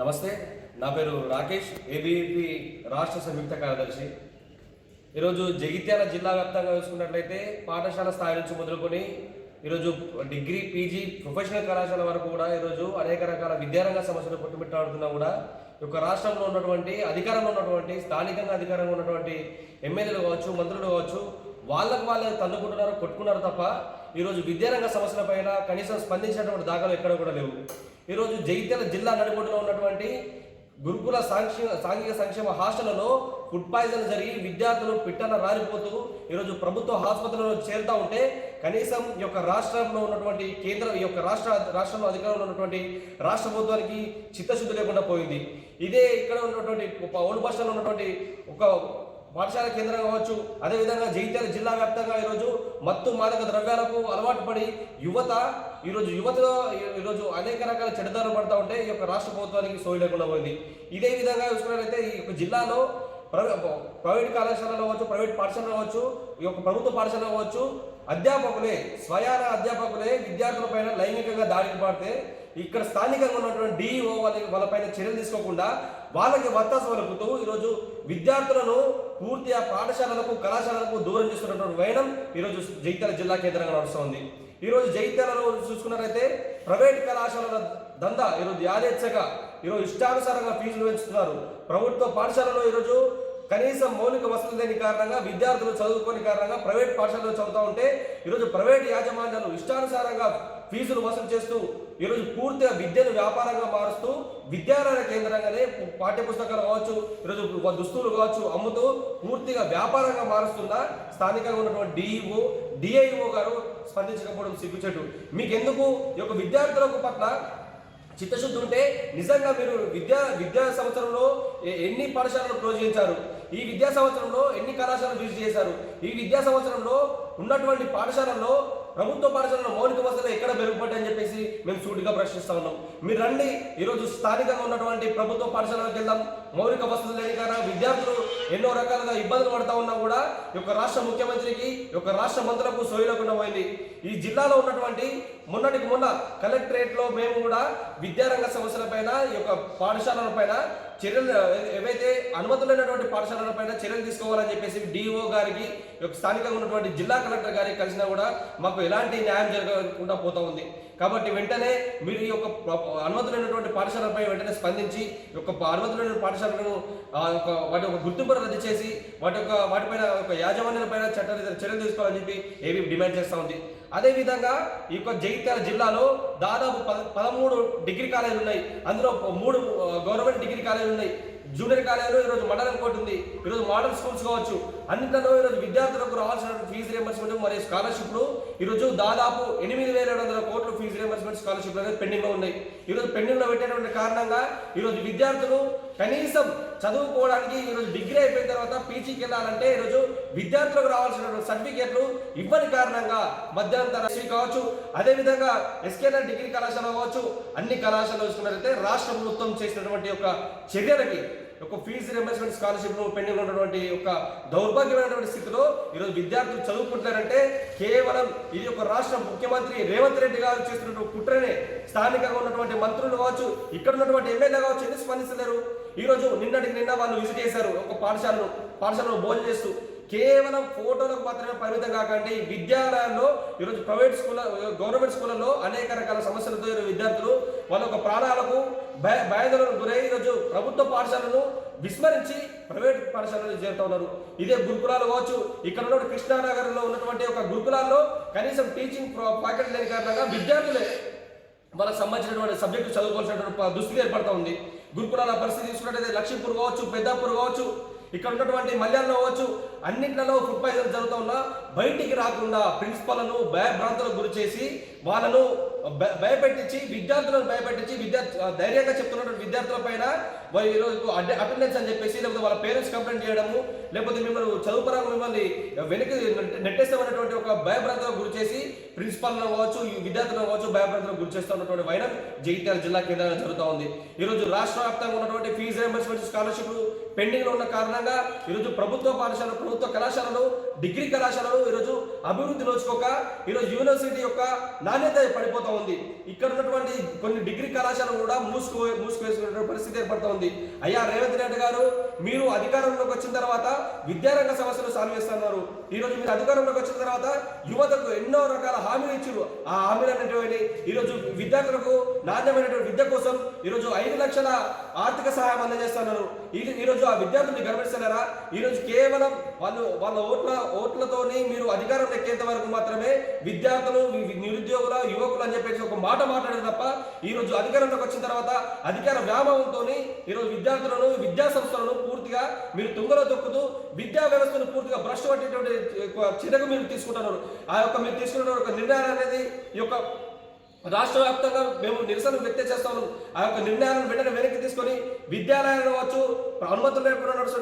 నమస్తే నా పేరు రాకేష్ ఏబీపీ రాష్ట్ర సంయుక్త కార్యదర్శి. ఈరోజు జగిత్యాల జిల్లా వ్యాప్తంగా చూసుకున్నట్లయితే పాఠశాల స్థాయి నుంచి మొదలుకొని ఈరోజు డిగ్రీ పీజీ ప్రొఫెషనల్ కళాశాల వరకు కూడా ఈరోజు అనేక రకాల విద్యారంగ సమస్యలు పుట్టుమిట్టాడుతున్నా కూడా యొక్క రాష్ట్రంలో ఉన్నటువంటి అధికారంలో ఉన్నటువంటి స్థానికంగా అధికారంగా ఉన్నటువంటి ఎమ్మెల్యేలు కావచ్చు మంత్రులు కావచ్చు వాళ్ళకు వాళ్ళే తన్నుకుంటున్నారు కొట్టుకున్నారు తప్ప ఈరోజు విద్యారంగ సమస్యలపైన కనీసం స్పందించినటువంటి దాఖలు ఎక్కడ కూడా లేవు. ఈరోజు జగిత్యాల జిల్లా నడిబొడ్డులో ఉన్నటువంటి గురుకుల సాంక్ష సాంఘిక సంక్షేమ హాస్టళ్ళలో ఫుడ్ పాయిజన్ జరిగి విద్యార్థులు పిట్టన రాలిపోతూ ఈరోజు ప్రభుత్వ ఆసుపత్రులలో చేరుతూ ఉంటే కనీసం ఈ యొక్క రాష్ట్రంలో ఉన్నటువంటి కేంద్ర ఈ యొక్క రాష్ట్ర రాష్ట్రంలో అధికారంలో ఉన్నటువంటి రాష్ట్ర ప్రభుత్వానికి చిత్తశుద్ధి లేకుండా పోయింది. ఇదే ఇక్కడ ఉన్నటువంటి ఓల్డ్ బస్ ఉన్నటువంటి ఒక పాఠశాల కేంద్రం కావచ్చు అదేవిధంగా జగిత్యాల జిల్లా వ్యాప్తంగా ఈరోజు మత్తు మాదక ద్రవ్యాలకు అలవాటు పడి యువత ఈరోజు యువతలో ఈరోజు అనేక రకాల చెడుదారులు పడతా ఉంటే ఈ యొక్క రాష్ట్ర ప్రభుత్వానికి సోయి లేకుండా పోయింది. ఇదే విధంగా చూసుకున్నట్లయితే ఈ యొక్క జిల్లాలో ప్రైవేట్ కళాశాలలో కావచ్చు ప్రైవేట్ పాఠశాలలో కావచ్చు ఈ యొక్క ప్రభుత్వ పాఠశాల కావచ్చు అధ్యాపకులే స్వయాన అధ్యాపకులే విద్యార్థులపైన లైంగికంగా దాడికి పడితే ఇక్కడ స్థానికంగా ఉన్నటువంటి డిఈఓ వాళ్ళ వాళ్ళపైన చర్యలు తీసుకోకుండా వాళ్ళకి వత్తాసు వలుపుతూ ఈరోజు విద్యార్థులను పూర్తిగా పాఠశాలలకు కళాశాలలకు దూరం చేస్తున్నటువంటి వైనం ఈరోజు జైత్యాల జిల్లా కేంద్రంగా నడుస్తుంది. ఈరోజు జైత్యాలలో చూసుకున్నట్లయితే ప్రైవేట్ కళాశాలల దందా ఈరోజు యాదేచ్ఛగా ఈరోజు ఇష్టానుసారంగా ఫీజులు పెంచుతున్నారు. ప్రభుత్వ పాఠశాలలో ఈరోజు కనీసం మౌలిక వసతులు లేని కారణంగా విద్యార్థులు చదువుకోని కారణంగా ప్రైవేట్ పాఠశాలలో చదువుతూ ఉంటే ఈరోజు ప్రైవేట్ యాజమాన్యాలు ఇష్టానుసారంగా ఫీజులు వసూలు చేస్తూ ఈరోజు పూర్తిగా విద్యను వ్యాపారంగా మారుస్తూ విద్యాలయ కేంద్రంగానే పాఠ్యపుస్తకాలు కావచ్చు ఈరోజు దుస్తులు కావచ్చు అమ్ముతూ పూర్తిగా వ్యాపారంగా మారుస్తున్న స్థానికంగా ఉన్నటువంటి డిఈఓ డిఐఓ గారు స్పందించకపోవడం సిగ్గుచెట్టు మీకెందుకు? ఈ యొక్క విద్యార్థులకు పట్ల చిత్తశుద్ధి ఉంటే నిజంగా మీరు విద్యా విద్యా సంవత్సరంలో ఎన్ని పాఠశాలలు క్లోజ్ చేశారు ఈ విద్యా సంవత్సరంలో ఎన్ని కళాశాలలు విజిట్ చేశారు? ఈ విద్యా సంవత్సరంలో ఉన్నటువంటి పాఠశాలల్లో ప్రభుత్వ పాఠశాలలో మౌలిక వసతులు ఎక్కడ మెరుగుపడ్డాయని చెప్పేసి మేము సూటిగా ప్రశ్నిస్తా ఉన్నాం. మీరు రండి ఈరోజు స్థానికంగా ఉన్నటువంటి ప్రభుత్వ పాఠశాలకు వెళ్దాం. మౌలిక వసతులు లేని కారణంగా విద్యార్థులు ఎన్నో రకాలుగా ఇబ్బందులు పడతా ఉన్నా కూడా ఈ యొక్క రాష్ట్ర ముఖ్యమంత్రికి ఈ యొక్క రాష్ట్ర మంత్రులకు సోయలేకుండా పోయింది ఈ జిల్లాలో ఉన్నటువంటి మొన్నటికి మొన్న కలెక్టరేట్లో మేము కూడా విద్యారంగ సమస్యలపైన ఈ యొక్క పాఠశాలలపైన చర్యలు ఏవైతే అనుమతులైనటువంటి పాఠశాలలపైన చర్యలు తీసుకోవాలని చెప్పేసి డిఓ గారికి స్థానికంగా ఉన్నటువంటి జిల్లా కలెక్టర్ గారికి కలిసినా కూడా మాకు ఎలాంటి న్యాయం జరగకుండా పోతా ఉంది. కాబట్టి వెంటనే మీరు ఈ యొక్క అనుమతులైనటువంటి పాఠశాలపై వెంటనే స్పందించి యొక్క అనుమతులైన పాఠశాలను వాటి యొక్క గుర్తింపు రద్దు చేసి వాటి యొక్క వాటిపైన ఒక యాజమాన్యాలపైన చట్ట చర్యలు తీసుకోవాలని చెప్పి ఏవి డిమాండ్ చేస్తూ ఉంది. అదేవిధంగా ఈ యొక్క జగిత్యాల జిల్లాలో దాదాపు పద పదమూడు డిగ్రీ కాలేజీలు ఉన్నాయి. అందులో మూడు గవర్నమెంట్ డిగ్రీ కాలేజీలు ఉన్నాయి. జూనియర్ కాలేజీలో ఈరోజు మండలం కోర్టు ఉంది. ఈరోజు మోడల్ స్కూల్స్ కావచ్చు. అన్నింటిలో ఈరోజు విద్యార్థులకు రావాల్సిన ఫీజు రియంబర్స్మెంట్ మరియు స్కాలర్షిప్లు. ఈరోజు దాదాపు ఎనిమిది వేల ఏడు వందల కోట్లు ఫీజు రియంబర్స్మెంట్ స్కాలర్షిప్లు అనేది పెండింగ్లో ఉన్నాయి. ఈరోజు పెండింగ్లో పెట్టేటువంటి కారణంగా ఈరోజు విద్యార్థులు కనీసం చదువుకోవడానికి ఈరోజు డిగ్రీ అయిపోయిన తర్వాత పీజీకి వెళ్ళాలంటే ఈరోజు విద్యార్థులకు రావాల్సిన సర్టిఫికేట్లు ఇవ్వని కారణంగా మధ్యంతర శ్రీ కావచ్చు అదేవిధంగా ఎస్కేఆర్ డిగ్రీ కళాశాల కావచ్చు అన్ని కళాశాలలు చూసుకున్నట్లయితే రాష్ట్ర ప్రభుత్వం చేసినటువంటి యొక్క చర్యలకి ఒక ఫీజు రియంబర్స్మెంట్ స్కాలర్షిప్ పెండింగ్ ఉన్నటువంటి ఒక దౌర్భాగ్యమైనటువంటి స్థితిలో ఈరోజు విద్యార్థులు చదువుకుంటారంటే కేవలం ఇది ఒక రాష్ట్ర ముఖ్యమంత్రి రేవంత్ రెడ్డి గారు చేస్తున్నటువంటి కుట్రనే. స్థానికంగా ఉన్నటువంటి మంత్రులు కావచ్చు ఇక్కడ ఉన్నటువంటి ఎమ్మెల్యే కావచ్చు ఎందుకు స్పందిస్తలేరు? ఈ రోజు నిన్నటికి నిన్న వాళ్ళు విజిట్ చేశారు ఒక పాఠశాలను పాఠశాలలో భోజనం చేస్తూ. కేవలం ఫోటోలకు మాత్రమే పరిమితం కాకండి విద్యాలయాల్లో ఈరోజు ప్రైవేట్ స్కూల్ గవర్నమెంట్ స్కూళ్ళలో అనేక రకాల సమస్యలు వాళ్ళ యొక్క ప్రాణాలకు భయ భయాందోళనకు గురై ఈరోజు ప్రభుత్వ పాఠశాలను విస్మరించి ప్రైవేట్ పాఠశాలలో చేరుతూ ఉన్నారు. ఇదే గురుకులాలు కావచ్చు ఇక్కడ ఉన్న కృష్ణానగర్లో ఉన్నటువంటి ఒక గురుకులాల్లో కనీసం టీచింగ్ ప్యాకెట్ లేని కారణంగా విద్యార్థులే వాళ్ళకి సంబంధించినటువంటి సబ్జెక్టు చదువుకోవాల్సినటువంటి దుస్థితి ఏర్పడుతూ ఉంది. గురుకులాల పరిస్థితి తీసుకున్నట్టయితే లక్ష్మీపూర్ కావచ్చు పెద్దాపూర్ కావచ్చు ఇక్కడ ఉన్నటువంటి మల్యాల్లో కావచ్చు అన్నింటిలో ఫుడ్ పాయిజన్ జరుగుతూ ఉన్నా బయటికి రాకుండా ప్రిన్సిపల్ను భయభ్రాంతులకు గురి చేసి వాళ్ళను భయపెట్టించి విద్యార్థులను భయపెట్టించి విద్యా ధైర్యంగా చెప్తున్నటువంటి విద్యార్థుల పైన వారి ఈరోజు అటెండెన్స్ అని చెప్పేసి లేకపోతే వాళ్ళ పేరెంట్స్ కంప్లైంట్ చేయడము లేకపోతే మిమ్మల్ని చదువుపరంగా మిమ్మల్ని వెనక్కి నెట్టేస్తామనేటువంటి ఒక భయభ్రాంతులకు గురి చేసి ప్రిన్సిపాల్ను కావచ్చు ఈ విద్యార్థులను కావచ్చు భయభ్రాంతులకు గురి చేస్తూ ఉన్నటువంటి వైరం జగిత్యాల జిల్లా కేంద్రంగా జరుగుతూ ఉంది. ఈరోజు రాష్ట్ర వ్యాప్తంగా ఉన్నటువంటి ఫీజు రియంబర్స్మెంట్ స్కాలర్షిప్ పెండింగ్లో ఉన్న కారణంగా ఈరోజు ప్రభుత్వ పాఠశాల ప్రభుత్వ కళాశాలలు డిగ్రీ కళాశాలలు ఈరోజు అభివృద్ధి నోచుకోక ఈరోజు యూనివర్సిటీ యొక్క నాణ్యత పడిపోతూ ఉంది. ఇక్కడ ఉన్నటువంటి కొన్ని డిగ్రీ కళాశాలలు కూడా మూసుకు మూసుకువేసుకునే పరిస్థితి ఏర్పడుతూ ఉంది. అయ్యా రేవంత్ రెడ్డి గారు మీరు అధికారంలోకి వచ్చిన తర్వాత విద్యారంగ సమస్యలు సాల్వ్ చేస్తున్నారు. ఈరోజు మీరు అధికారంలోకి వచ్చిన తర్వాత యువతకు ఎన్నో రకాల హామీలు ఇచ్చారు. ఆ హామీలు అనేటువంటి ఈరోజు విద్యార్థులకు నాణ్యమైనటువంటి విద్య కోసం ఈరోజు ఐదు లక్షల ఆర్థిక సహాయం అందజేస్తున్నారు. ఈ- ఈరోజు ఆ విద్యార్థుల్ని గమనిస్తున్నారా? ఈరోజు కేవలం వాళ్ళు వాళ్ళ ఓట్ల ఓట్లతోని మీరు అధికారం ఎక్కేంత వరకు మాత్రమే విద్యార్థులు నిరుద్యోగుల యువకులు అని చెప్పేసి ఒక మాట మాట్లాడారు తప్ప ఈరోజు అధికారంలోకి వచ్చిన తర్వాత అధికార వ్యామోహంతో ఈరోజు విద్యార్థులను విద్యా సంస్థలను పూర్తిగా మీరు తుంగలో దొక్కుతూ విద్యా వ్యవస్థను పూర్తిగా భ్రష్టు పట్టేటువంటి చిరకు మీరు తీసుకుంటున్నారు. ఆ యొక్క మీరు తీసుకున్న ఒక నిర్ణయం అనేది ఈ యొక్క రాష్ట్ర వ్యాప్తంగా మేము నిరసన వ్యక్తం చేస్తాము. ఆ యొక్క నిర్ణయాలను వెంటనే వెనక్కి తీసుకొని విద్యాలయాలు కావచ్చు అనుమతులు లేకుండా